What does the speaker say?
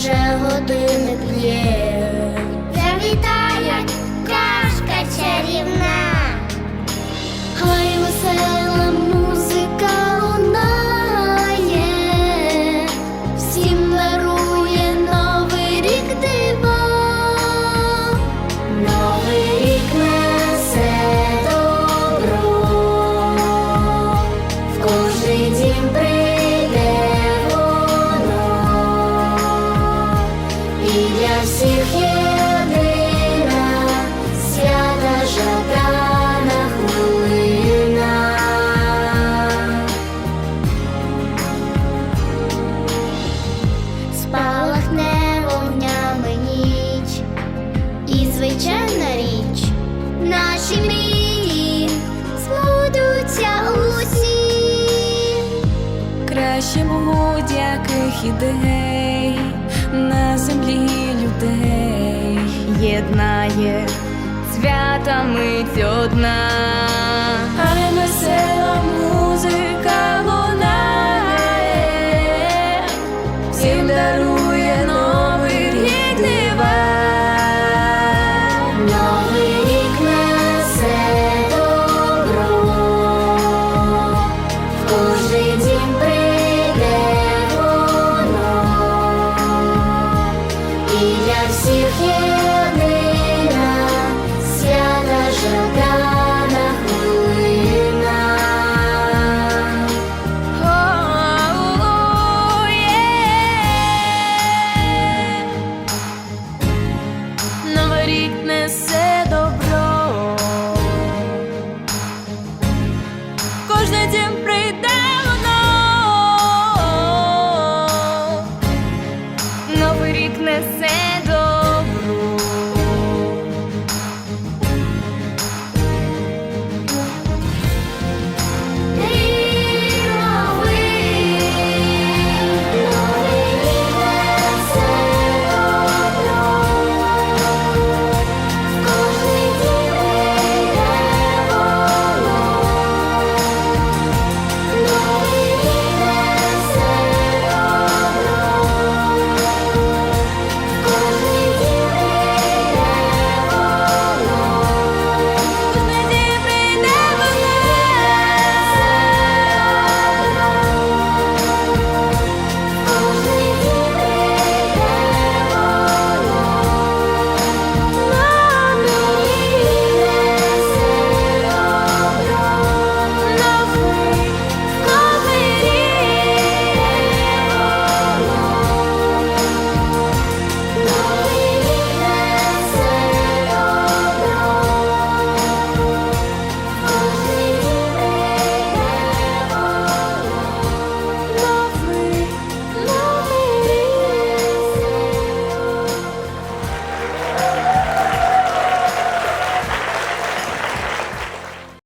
вже години б'є. Завітає пташка чарівна, і звичайна річ, наші мрії збудуться усі. Краще будь-яких ідей на землі людей єднає свята мить одна. see you here.